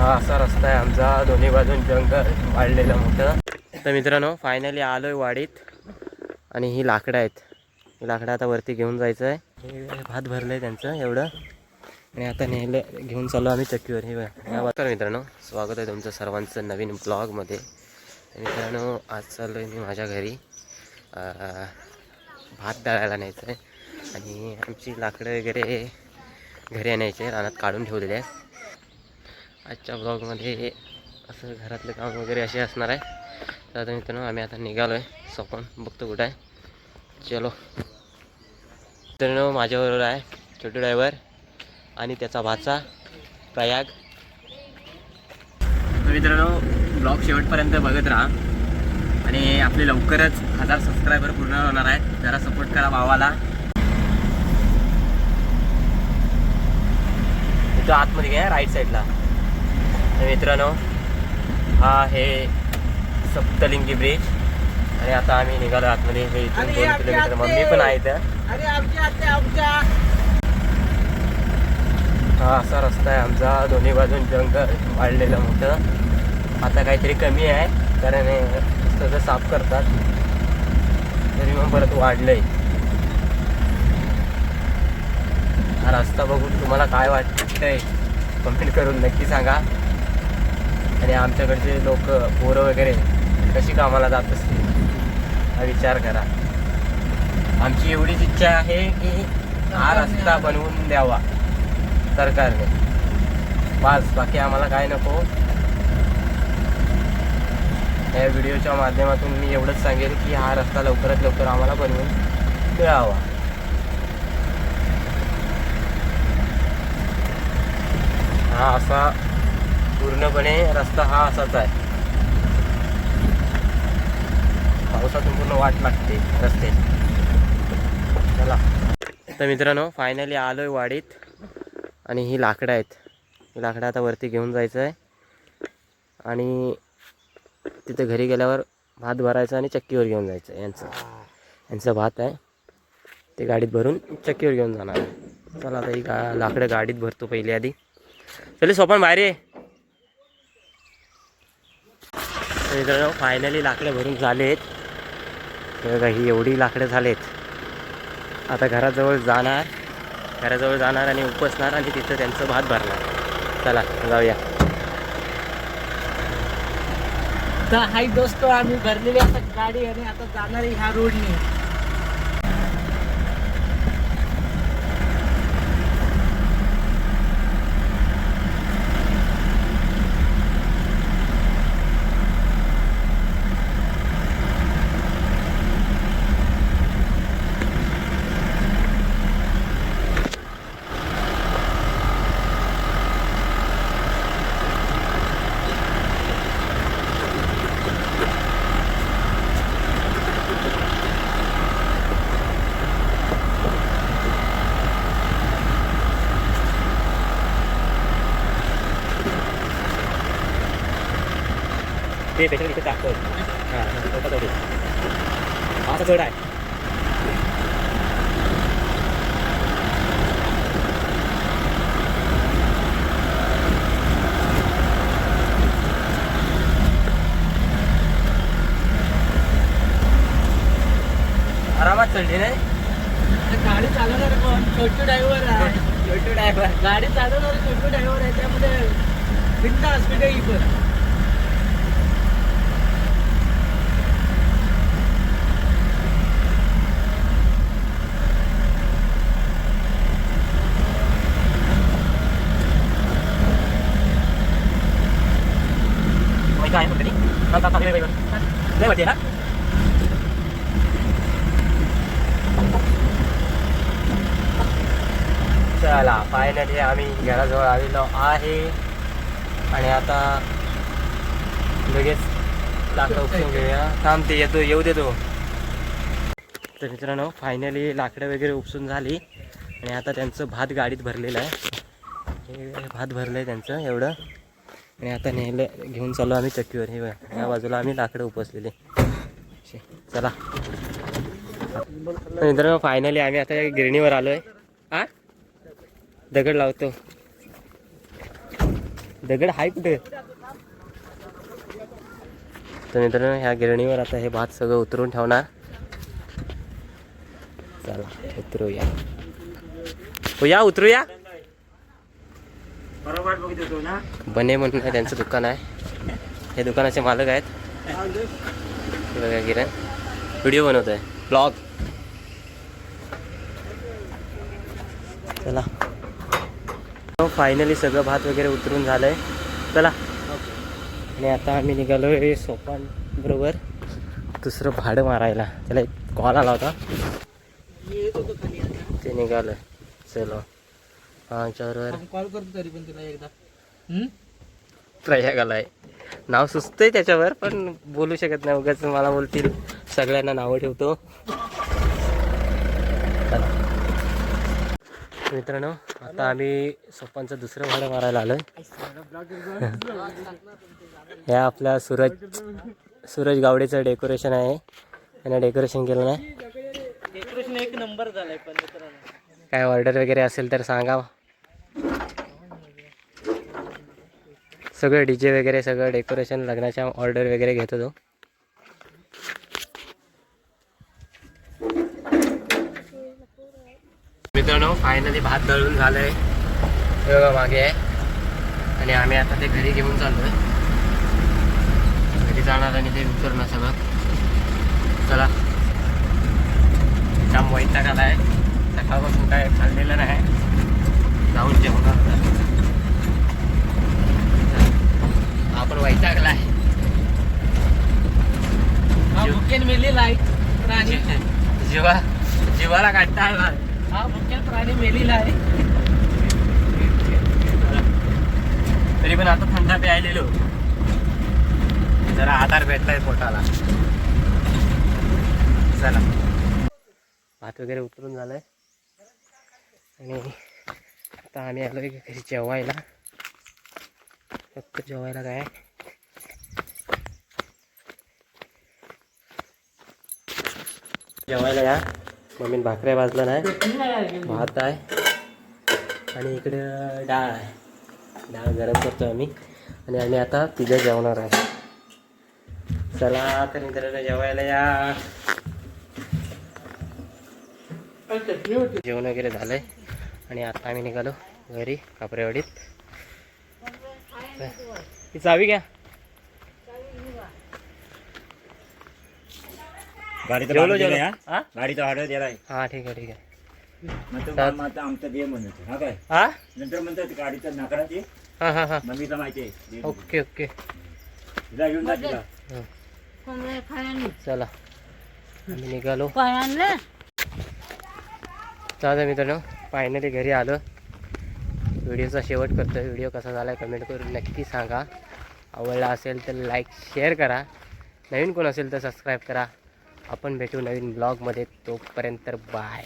हा असा रस्ता आहे आमचा. दोन्ही बाजून जंगल वाढलेलं मोठं. तर मित्रांनो फायनली आलो आहे वाडीत. आणि ही लाकडं आहेत. ही लाकडं आता वरती घेऊन जायचं आहे हे भात भरलं आहे त्यांचं एवढं. आणि आता नेलं घेऊन चाललो आम्ही चक्कीवर. हे बघा. तर मित्रांनो स्वागत आहे तुमचं सर्वांचं नवीन ब्लॉगमध्ये मित्रांनो आज चाललो आहे मी माझ्या घरी. भात दळायला न्यायचं आहे आणि आमची लाकडं वगैरे घरी आणायचे. रानात काढून ठेवलेले आहे आजच्या ब्लॉगमध्ये असं घरातलं काम वगैरे असे असणार आहे. तर आता मित्रांनो आम्ही आता निघालो आहे सपन बघतो कुठं आहे. चलो. मित्रांनो माझ्याबरोबर आहे छोटू ड्रायव्हर आणि त्याचा भाचा प्रयाग. तर मित्रांनो ब्लॉग शेवटपर्यंत बघत राहा. आणि आपले लवकरच हजार सबस्क्रायबर पूर्ण होणार आहेत. जरा सपोर्ट करा भावाला. इथं आतमध्ये घ्या राईट साईडला मित्रांनो हा आहे सप्तलिंगी ब्रिज. आणि आता आम्ही निघालो आतमध्ये हे इथून दोन किलोमीटर. मम्मी पण आहे आमच्या. हा असा रस्ता आहे आमचा. दोन्ही बाजून जंगल वाढलेलं मोठं. आता काहीतरी कमी आहे कारण सगळं साफ करतात. तरी मग परत वाढलंय. हा रस्ता बघून तुम्हाला काय वाटतंय? कमेंट करून नक्की सांगा. आणि आमच्याकडचे लोक पोरं वगैरे कशी कामाला जात असतील हा विचार करा. आमची एवढीच इच्छा आहे की हा रस्ता बनवून द्यावा सरकारने. बस बाकी आम्हाला काय नको. या व्हिडिओच्या माध्यमातून मी एवढंच सांगेन की हा रस्ता लवकरात लवकर आम्हाला बनवून मिळावा. हा असा पूर्णपणे रस्ता हा असाच आहे. पावसातून पूर्ण वाट लागते रस्त्याची. चला. तर मित्रांनो फायनली आलो आहे वाडीत आणि ही लाकडं आहेत. ही लाकडं आता वरती घेऊन जायचं आहे आणि तिथं घरी गेल्यावर भात भरायचं आणि चक्कीवर घेऊन जायचं. आहे यांचं. यांचं भात आहे. ते गाडीत भरून चक्कीवर घेऊन जाणार आहे. चला आता ही गा लाकडं गाडीत भरतो पहिली आधी. चले सोपन बाहेर ये तर मित्रांनो फायनली लाकडं भरून झाले आहेत बघा ही एवढी लाकडं झालेत. आता घराजवळ जाणार. घराजवळ जाणार आणि उपसणार आणि तिथं त्यांचं भात भरणार. चला जाऊया. तर हाय दोस्तो आम्ही भरलेली आता गाडी आणि आता जाणार ह्या रोडने ते त्याच्या इथे टाकतो हां हा. गड आहे. आरामात चढली नाही गाडी चालवणार कोण? छोटू ड्रायव्हर आहे. छोटू ड्रायव्हर. गाडी चालवणार छोटू ड्रायव्हर आहे. त्यामध्ये बिंदा स्पीड आहे ही पण काय आहे नाही वाटते ना चला फायनली आम्ही घराजवळ आलेलो आहे. आणि आता लगेच लाकडं उपसून घेऊया. थांब ते येतो येऊ देतो तर मित्रांनो फायनली लाकडं वगैरे उपसून झाली. आणि आता त्यांचं भात गाडीत भरलेलं आहे. हे भात भरलं आहे त्यांचं एवढं. आणि आता नेलं घेऊन चाललो आम्ही चक्कीवर. हे बघा या बाजूला आम्ही लाकडं उपसलेले. चला. तर फायनली आम्ही आता गिरणीवर आलो आहे आ? दगड लावतो. दगड हाय कुठे? तर मित्रांनो ह्या गिरणीवर आता हे भात सगळं उतरून ठेवणार. चला उतरूया. हो या उतरूया. बरोबर बघित होतो ना? बने म्हणून आहे त्यांचं दुकान आहे. हे दुकानाचे मालक आहेत. बघा व्हिडिओ बनवत आहे ब्लॉग चला फायनली सगळं भात वगैरे उतरून झालंय. चला. आणि आता आम्ही निघालो आहे सोपान बरोबर. दुसरं भाडं मारायला. त्याला एक कॉल आला होता. ते निघालं. चलो. हां याच्याबरोबर कॉल करतो तरी पण तुला एकदा. प्रयागाला आहे नाव सुचतंय त्याच्यावर पण बोलू शकत नाही. उगाच मला बोलतील. सगळ्यांना नावं ठेवतो. मित्रांनो आता आम्ही सोपांचं दुसरं भाडं मारायला आलोय. हे आपल्या सूरज सूरज गावडेचं डेकोरेशन आहे. त्याने डेकोरेशन केलं नाही डेकोरेशन एक नंबर झालाय पण काय ऑर्डर वगैरे असेल तर सांगा. सगळं डी जे वगैरे सगळं डेकोरेशन लग्नाच्या ऑर्डर वगैरे घेतो तो मित्रांनो फायनली भात दळून झालंय. आहे बघा मागे आहे. आणि आम्ही आता ते घरी घेऊन चाललोय. घरी जाणार आणि ते उतरणार सगळं. चला. जाम वैताग आहे. सकाळपासून काय खाल्लेलं नाही. जाऊन जेवणार आता. आपण वैतागलाय भुकेन प्राणी. जीवा जीवाला काढता हा भुकेन प्राणी मेलेला आहे तरी पण आता थंडा प्यायलेलो. जरा आधार भेटलाय पोटाला. चला. भात वगैरे उतरून झालंय. आणि आता आम्ही आलोय घरी जेवायला. फक्त जेवायला काय? जेवायला या. मम्मीन भाकऱ्या भाजला नाही. भात आहे. आणि इकडे डाळ आहे. डाळ गरम करतो आम्ही. आणि आम्ही आता तिघं जेवणार आहे. चला तर मित्रांनो जेवायला या. जेवण वगैरे झालंय. आणि आता आम्ही निघालो घरी कापरेवाडीत ही चावी घ्या. गाडीचं जेवलो भाडं जेवलो. दिलंय, हा? हा? गाडीचं हा ठीक आहे ठीक आहे. मग तो सात. मामा आता आमचं दे म्हणत हा काय? हा? नंतर म्हणतात गाडीचं नाकडा ते हा हा हा. मम्मीला माहिती आहे. दे म्हणून. Okay okay. तिला घेऊन जा तिला. चला. आम्ही निघालो. आणलं चालेल मित्रांनो. फायनली घरी आलो. व्हिडिओचा शेवट करतो. व्हिडिओ कसा झाला आहे कमेंट करून नक्की सांगा. आवडला असेल तर लाईक शेअर करा. नवीन कोण असेल तर सबस्क्राईब करा. आपण भेटू नवीन ब्लॉगमध्ये तोपर्यंत बाय